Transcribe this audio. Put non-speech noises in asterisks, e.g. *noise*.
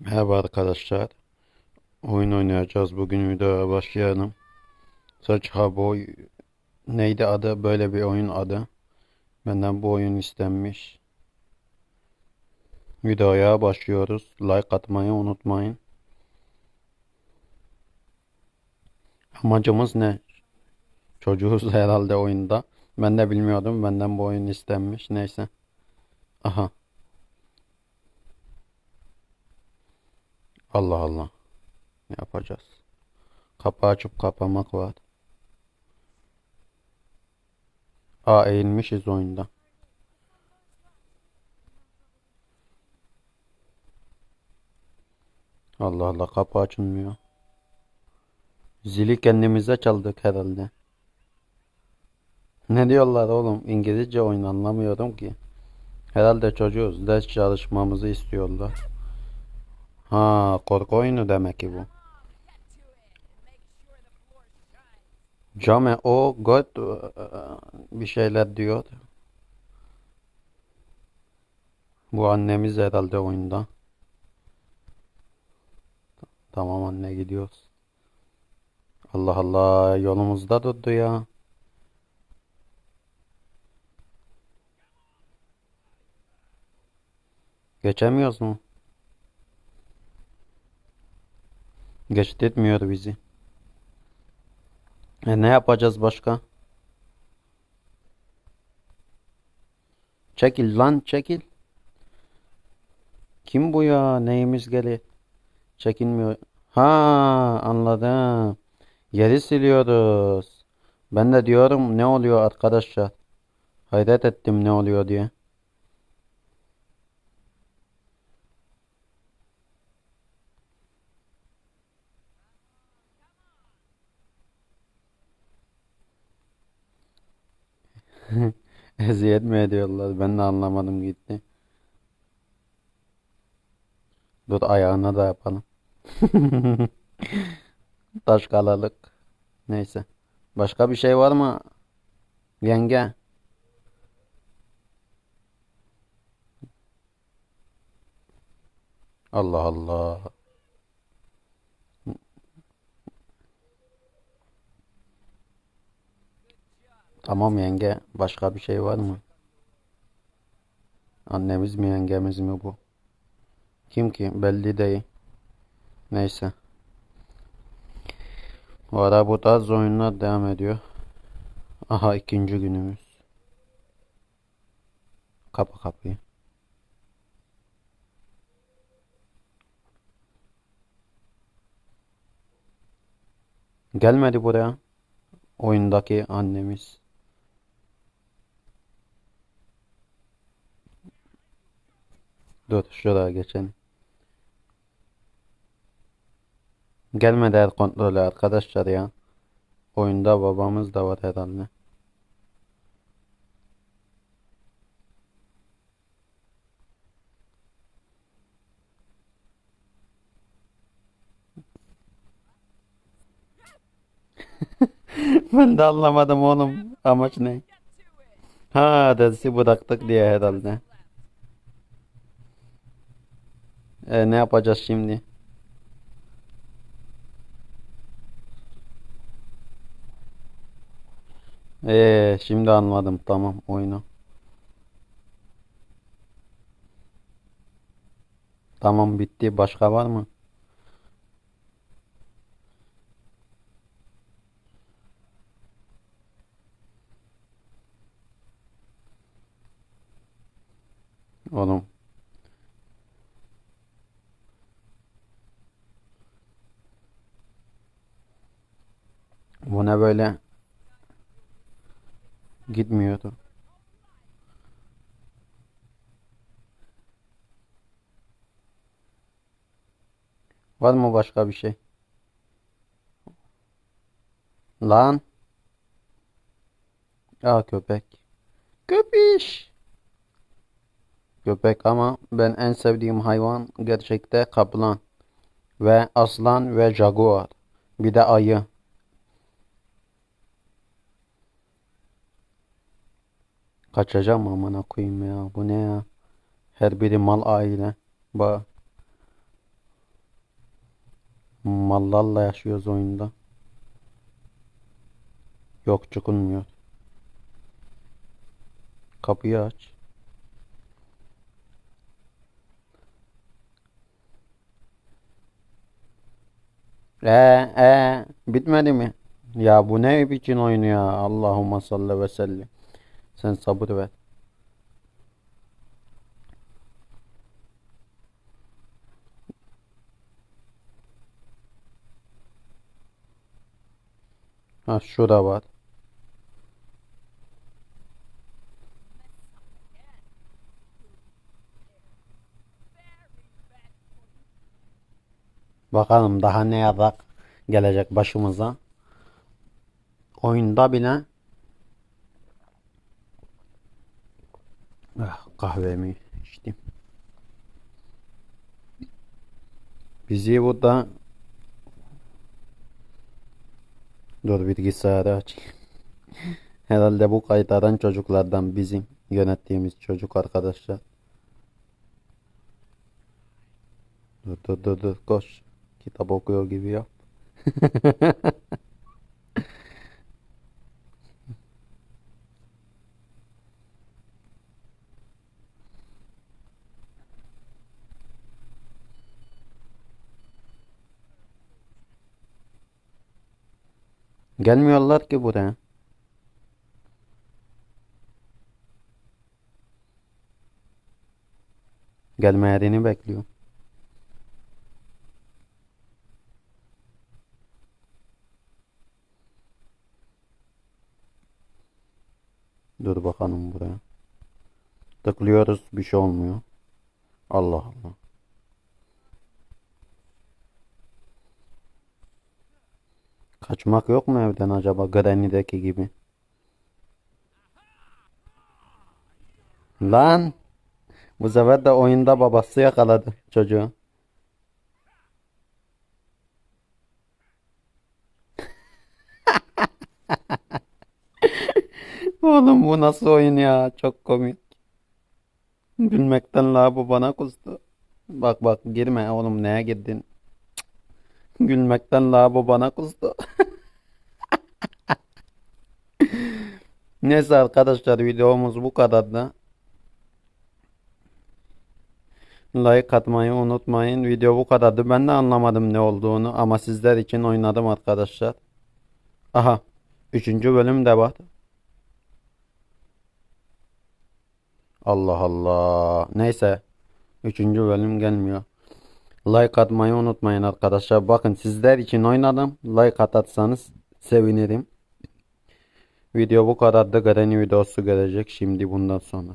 Merhaba arkadaşlar. Oyun oynayacağız. Bugün videoya başlayalım. Search Boy neydi adı? Böyle bir oyun adı. Benden bu oyun istenmiş. Videoya başlıyoruz. Like atmayı unutmayın. Amacımız ne? Çocuğuz *laughs* herhalde oyunda. Ben de bilmiyordum. Benden bu oyun istenmiş. Neyse. Aha. Allah Allah. Ne yapacağız? Kapağı açıp kapamak var. Aa eğilmişiz oyunda. Allah Allah kapı açılmıyor. Zili kendimize çaldık herhalde. Ne diyorlar oğlum? İngilizce oyun anlamıyorum ki. Herhalde çocuğuz. Ders çalışmamızı istiyorlar. Ha korku demek ki bu. Came o God bir şeyler diyor. Bu annemiz herhalde oyunda. Tamam anne gidiyoruz. Allah Allah yolumuzda durdu ya. Geçemiyoruz mu? Geçirtmiyor bizi. E ne yapacağız başka? Çekil lan çekil. Kim bu ya? Neyimiz gelir? Çekilmiyor. Ha anladım. Yeri siliyoruz. Ben de diyorum ne oluyor arkadaşlar? Hayret ettim ne oluyor diye. *laughs* Eziyet mi ediyorlar? Ben de anlamadım gitti. Dur ayağına da yapalım. *laughs* Taş kalalık. Neyse. Başka bir şey var mı? Yenge. Allah Allah. Tamam yenge. Başka bir şey var mı? Annemiz mi yengemiz mi bu? Kim ki? Belli değil. Neyse. Bu ara bu tarz oyunlar devam ediyor. Aha ikinci günümüz. Kapa kapıyı. Gelmedi buraya. Oyundaki annemiz. Dur şuraya geçelim. Gelmedi el kontrolü arkadaşlar ya. Oyunda babamız da var herhalde. *laughs* Ben de anlamadım oğlum. Amaç ne? Ha dersi bıraktık diye herhalde. E, ne yapacağız şimdi? E, şimdi anladım. Tamam oyunu. Tamam bitti. Başka var mı? Oğlum. Bu ne böyle? Gitmiyordu. Var mı başka bir şey? Lan. Aa köpek. Köpiş. Köpek ama ben en sevdiğim hayvan gerçekte kaplan ve aslan ve jaguar. Bir de ayı. Kaçacağım amına koyayım ya. Bu ne ya? Her biri mal aile. Ba Mallarla yaşıyoruz oyunda. Yok çıkılmıyor. Kapıyı aç. Ee, ee, bitmedi mi? Ya bu ne biçim oyun ya? Allahumma salli ve sellim. Sen sabır ver. Ha şurada var. Bakalım daha ne yarak gelecek başımıza. Oyunda bile ah, kahvemi içtim. Bizi burada dur bilgisayarı açayım. Herhalde bu kayıtların çocuklardan bizim yönettiğimiz çocuk arkadaşlar. Dur dur dur dur koş. Kitap okuyor gibi yap. *laughs* Gelmiyorlar ki buraya. Gelmeyeni bekliyor. Dur bakalım buraya. Tıklıyoruz bir şey olmuyor. Allah Allah. Kaçmak yok mu evden acaba Granny'deki gibi? Lan bu sefer de oyunda babası yakaladı çocuğu. *laughs* Oğlum bu nasıl oyun ya? Çok komik. Gülmekten la bu bana kustu. Bak bak girme oğlum neye girdin? Gülmekten la bu bana kustu. Neyse arkadaşlar videomuz bu kadardı. Like atmayı unutmayın. Video bu kadardı. Ben de anlamadım ne olduğunu ama sizler için oynadım arkadaşlar. Aha. Üçüncü bölüm de var. Allah Allah. Neyse. Üçüncü bölüm gelmiyor. Like atmayı unutmayın arkadaşlar. Bakın sizler için oynadım. Like atarsanız sevinirim. Video bu kadardı. Granny videosu gelecek şimdi bundan sonra.